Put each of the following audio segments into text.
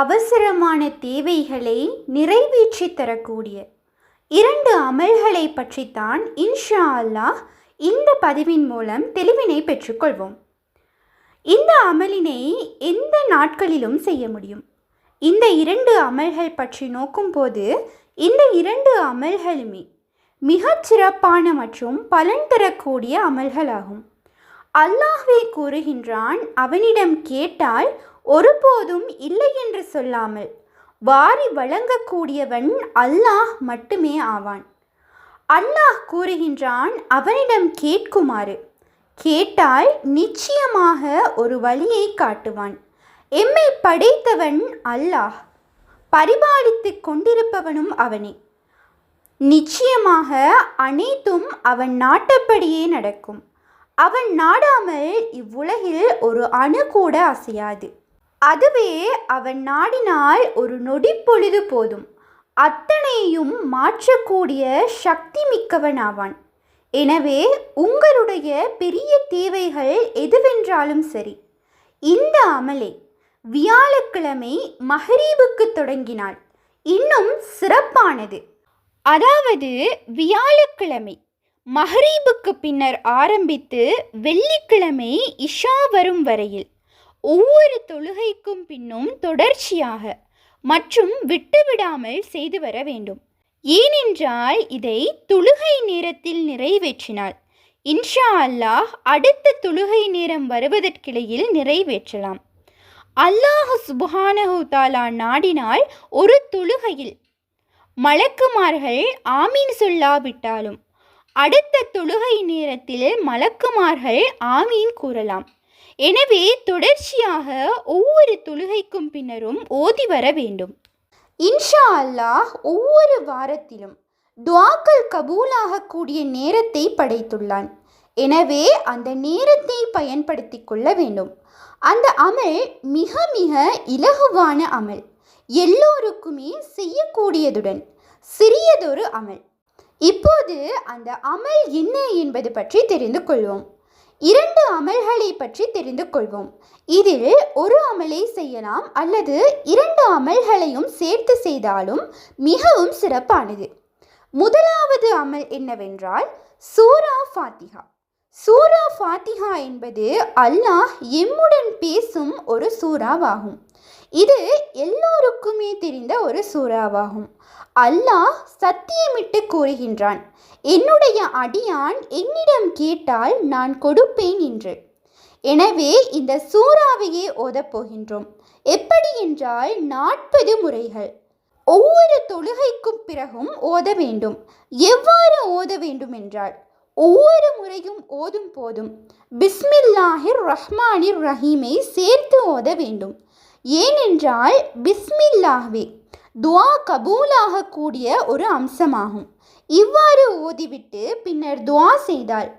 அவசரமான தேவைகளை நிறைவேற்றி தரக்கூடிய இரண்டு அமல்களை பற்றித்தான் இன்ஷா அல்லாஹ் இந்த பதிவின் மூலம் தெளிவினை பெற்றுக்கொள்வோம். இந்த அமலினை எந்த நாட்களிலும் செய்ய முடியும்? இந்த இரண்டு அமல்கள் பற்றி நோக்கும்போது இந்த இரண்டு அமல்களுமே மிகச் சிறப்பான மற்றும் பலன் தரக்கூடிய அமல்களாகும். அல்லாஹ்வே கூறுகின்றான் அவனிடம் கேட்டால் ஒருபோதும் இல்லை என்று சொல்லாமல் வாரி வழங்கக்கூடியவன் அல்லாஹ் மட்டுமே ஆவான். அல்லாஹ் கூறுகின்றான் அவனிடம் கேட்குமாறு. கேட்டால் நிச்சயமாக ஒரு வழியை காட்டுவான். எம்மை படைத்தவன் அல்லாஹ் பரிபாலித்து கொண்டிருப்பவனும் அவனே. நிச்சயமாக அனைத்தும் அவன் நாட்டப்படியே நடக்கும். அவன் நாடாமல் இவ்வுலகில் ஒரு அணு கூட அசையாது. அதுவே அவன் நாடினால் ஒரு நொடி பொழுது போதும். அத்தனையும் மாற்றக்கூடிய சக்தி மிக்கவன் ஆவான். எனவே உங்களுடைய பெரிய தேவைகள் எதுவென்றாலும் சரி இந்த அமலை வியாழக்கிழமை மஹரீபுக்கு தொடங்கினாள். இன்னும் சிறப்பானது. அதாவது வியாழக்கிழமை மஹரீபுக்கு பின்னர் ஆரம்பித்து வெள்ளிக்கிழமை இஷா வரும் வரையில் ஒவ்வொரு தொழுகைக்கும் பின்னும் தொடர்ச்சியாக மற்றும் விட்டுவிடாமல் செய்து வர வேண்டும். ஏனென்றால் இதை தொழுகை நேரத்தில் நிறைவேற்றினால் இன்ஷா அல்லாஹ் அடுத்த தொழுகை நேரம் வருவதற்கிடையில் நிறைவேற்றலாம். அல்லாஹ் சுபஹானஹூதாலா நாடினால் ஒரு தொழுகையில் மலக்குமார்கள் ஆமீன் சொல்லாவிட்டாலும் அடுத்த தொழுகை நேரத்தில் மலக்குமார்கள் ஆமீன் கூறலாம். எனவே தொடர்ச்சியாக ஒவ்வொரு தொழுகைக்கும் பின்னரும் ஓதி வர வேண்டும். இன்ஷா அல்லாஹ் ஒவ்வொரு வாரத்திலும் துவாக்கள் கபூலாகக்கூடிய நேரத்தை படைத்துள்ளான். எனவே அந்த நேரத்தை பயன்படுத்தி கொள்ள வேண்டும். அந்த அமல் மிக மிக இலகுவான அமல். எல்லோருக்குமே செய்யக்கூடியதுடன் சிறியதொரு அமல். இப்போது அந்த அமல் என்ன என்பது பற்றி தெரிந்து கொள்வோம். இரண்டு அமல்களை பற்றி தெரிந்து கொள்வோம். இதில் ஒரு அமலை செய்யலாம் அல்லது இரண்டு அமல்களையும் சேர்த்து செய்தாலும் மிகவும் சிறப்பானது. முதலாவது அமல் என்னவென்றால் சூரா ஃபாத்திஹா. சூரா ஃபாத்திஹா என்பது அல்லாஹ் எம்முடன் பேசும் ஒரு சூறாவாகும். இது எல்லோருக்குமே தெரிந்த ஒரு சூறாவாகும். அல்லாஹ் சத்தியமிட்டு கூறுகின்றான் என்னுடைய அடியான் என்னிடம் கேட்டால் நான் கொடுப்பேன் என்று. எனவே இந்த சூறாவையே ஓதப்போகின்றோம் எப்படி என்றால் நாற்பது முறைகள். ஒவ்வொரு தொழுகைக்கும் பிறகும் ஓத வேண்டும். எவ்வாறு ஓத வேண்டும் என்றால் ஒவ்வொரு முறையும் ஓதும் போதும். பிஸ்மில்லாஹிர் ரஹ்மானிர் ரஹீமை சேர்த்து ஓத வேண்டும். ஏனென்றால் பிஸ்மில்லாஹ்வே துவா கபூலாகக்கூடிய ஒரு அம்சமாகும். இவ்வாறு ஓதிவிட்டு பின்னர் துவா செய்தால்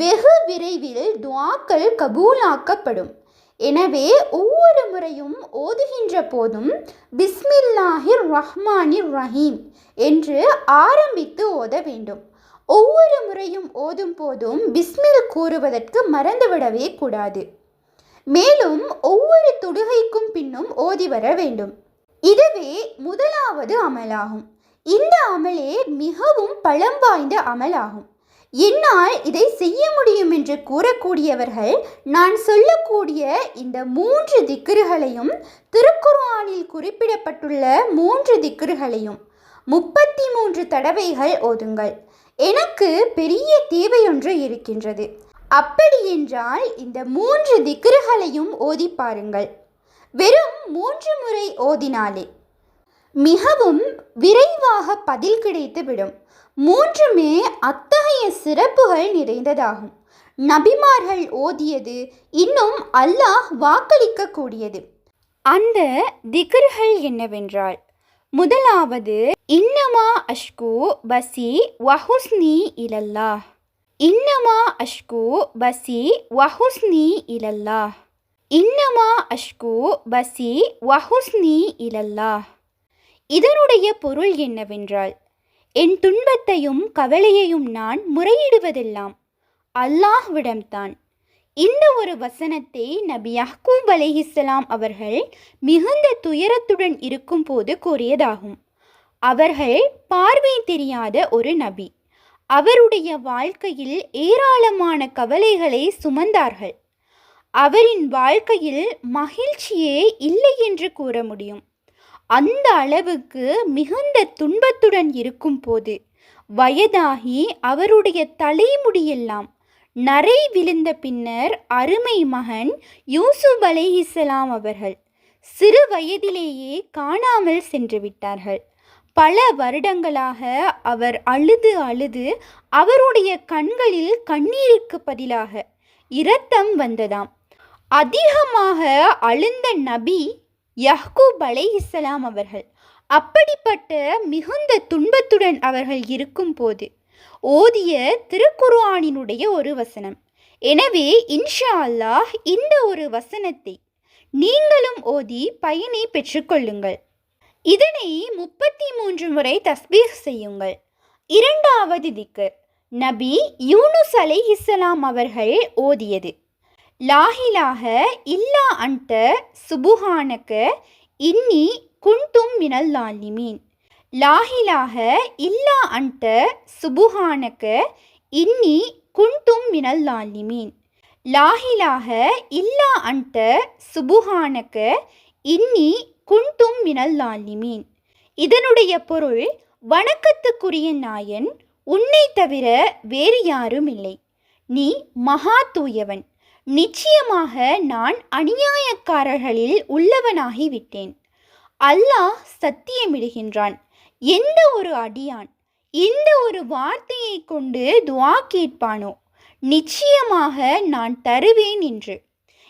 வெகு விரைவில் துவாக்கள் கபூலாக்கப்படும். எனவே ஒவ்வொரு முறையும் ஓதுகின்ற போதும் பிஸ்மில்லாஹிர் ரஹ்மானிர் ரஹீம் என்று ஆரம்பித்து ஓத வேண்டும். ஒவ்வொரு முறையும் ஓதும் போதும் பிஸ்மில் கூறுவதற்கு மறந்துவிடவே கூடாது. மேலும் ஒவ்வொரு தொடுகைக்கும் பின்னும் ஓதி வர வேண்டும். இதுவே முதலாவது அமலாகும். இந்த அமலே மிகவும் பழம் வாய்ந்த அமலாகும். என்னால் இதை செய்ய முடியும் என்று கூறக்கூடியவர்கள் நான் சொல்லக்கூடிய இந்த மூன்று திக்ருகளையும் திருக்குர்ஆனில் குறிப்பிடப்பட்டுள்ள மூன்று திக்ருகளையும் முப்பத்தி மூன்று தடவைகள் ஓதுங்கள். எனக்கு பெரிய தேவையொன்று இருக்கின்றது. அப்படி என்றால் இந்த மூன்று திக்ருகளையும் ஓதி பாருங்கள். வெறும் மூன்று முறை ஓதினாலே மிகவும் விரைவாக பதில் கிடைத்துவிடும் மூன்றுமே அத்தகைய சிறப்புகள் நிறைந்ததாகும். நபிமார்கள் ஓதியது இன்னும் அல்லாஹ் வாக்களிக்கக்கூடியது. அந்த திகர்கள் என்னவென்றால் முதலாவது இன்னமா அஷ்கு பசி வஹுஸ்னி இலல்லா இன்னமா அஷ்கு பசி வஹுஸ்னி இலல்லா இன்னமா அஷ்கு பசி வஹுஸ்னி இலல்லா இதனுடைய பொருள் என்னவென்றால் என் துன்பத்தையும் கவலையையும் நான் முறையிடுவதெல்லாம் அல்லாஹ்விடம்தான். இந்த ஒரு வசனத்தை நபி யஹ்கூப் அலைஹிஸ்ஸலாம் அவர்கள் மிகுந்த துயரத்துடன் இருக்கும்போது கூறியதாகும். அவர்கள் பார்வை தெரியாத ஒரு நபி. அவருடைய வாழ்க்கையில் ஏராளமான கவலைகளை சுமந்தார்கள். அவரின் வாழ்க்கையில் மகிழ்ச்சியே இல்லை என்று கூற முடியும். அந்த அளவுக்கு மிகுந்த துன்பத்துடன் இருக்கும்போது வயதாகி அவருடைய தலைமுடியெல்லாம் நரை விழுந்த பின்னர் அருமை மகன் யூசுப் அலைஹிஸ்ஸலாம் அவர்கள் சிறு வயதிலேயே காணாமல் சென்று விட்டார்கள். பல வருடங்களாக அவர் அழுது அழுது அவருடைய கண்களில் கண்ணீருக்கு பதிலாக இரத்தம் வந்ததாம். அதிகமாக அழுந்த நபி யஹ்கூப் அலைஹிஸ்ஸலாம் அவர்கள் அப்படிப்பட்ட மிகுந்த துன்பத்துடன் அவர்கள் இருக்கும்போது ஓதிய திருக்குர்ஆனினுடைய ஒரு வசனம். எனவே இன்ஷா அல்லாஹ் இந்த ஒரு வசனத்தை நீங்களும் ஓதி பயனை பெற்றுக்கொள்ளுங்கள். இதனை முப்பத்தி மூன்று முறை தஸ்பீஹ் செய்யுங்கள். இரண்டாவது திக்கர் நபி யூனுஸ் அலைஹிஸ்ஸலாம் அவர்கள் ஓதியது. லாஹிலாக இல்லா அன்ட சுபுஹானக இன்னி குண்டும் மினல் லாலிமீன். லாஹிலாக இல்லா அன்ட சுபுஹானக இன்னி குண்டும் மினல் லாலிமீன். லாஹிலாக இல்லா அன்ட சுபுஹானக இன்னி குண்டும் மினல் லாலிமீன். இதனுடைய பொருள் வணக்கத்துக்குரிய நாயன் உன்னை தவிர வேறு யாரும் இல்லை நீ மகா தூயவன். நிச்சயமாக நான் அநியாயக்காரர்களில் உள்ளவனாகிவிட்டேன். அல்லாஹ் சத்தியமிடுகின்றான். எந்த ஒரு அடியான் இந்த ஒரு வார்த்தையை கொண்டு துவா கேட்பானோ? நிச்சயமாக நான் தருவேன் என்று.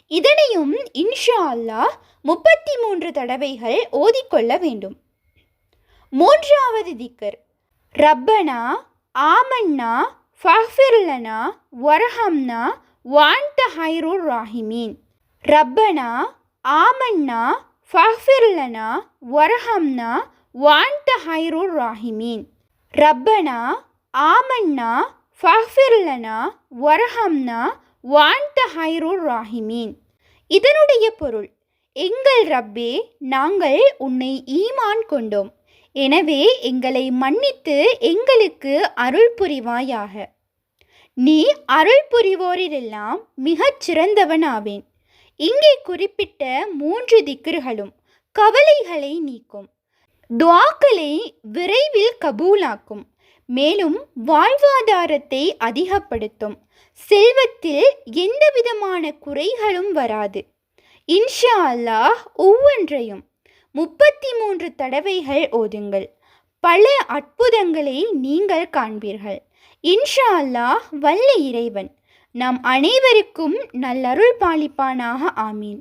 இதனையும் இன்ஷா அல்லாஹ் முப்பத்தி மூன்று தடவைகள் ஓதிக்கொள்ள வேண்டும். மூன்றாவது திக்கர். ரப்பனா ஆமன்னா ஃபஹ்ஃபிர்லனா வரஹம்னா வான்ட ஹைருர் ராஹிமீன். ரப்பனா ஆமன்னா ஃபஹ்ஃபிர்லனா வரஹம்னா வான்ட ஹைருர் ராஹிமீன். ரப்பனா ஆமன்னா ஃபஹ்ஃபிர்லனா வரஹம்னா வான்ட ஹைருர் ராஹிமீன். இதனுடைய பொருள் எங்கள் ரப்பே நாங்கள் உன்னை ஈமான் கொண்டோம். எனவே எங்களை மன்னித்து எங்களுக்கு அருள் புரிவாயாக. நீ அருள் புரிவோரிலெல்லாம் மிகச் சிறந்தவனாவேன் இங்கே குறிப்பிட்ட மூன்று திக்குறுகளும் கவலைகளை நீக்கும். துவாக்களை விரைவில் கபூலாக்கும். மேலும் வாழ்வாதாரத்தை அதிகப்படுத்தும். செல்வத்தில் எந்தவிதமான குறைகளும் வராது. இன்ஷா அல்லாஹ் ஒவ்வொன்றையும் முப்பத்தி மூன்று தடவைகள் ஓதுங்கள். பல அற்புதங்களை நீங்கள் காண்பீர்கள். இன்ஷா அல்லாஹ் வல்ல இறைவன். நம் அனைவருக்கும் நல்லருள் பாலிப்பானாக ஆமீன்.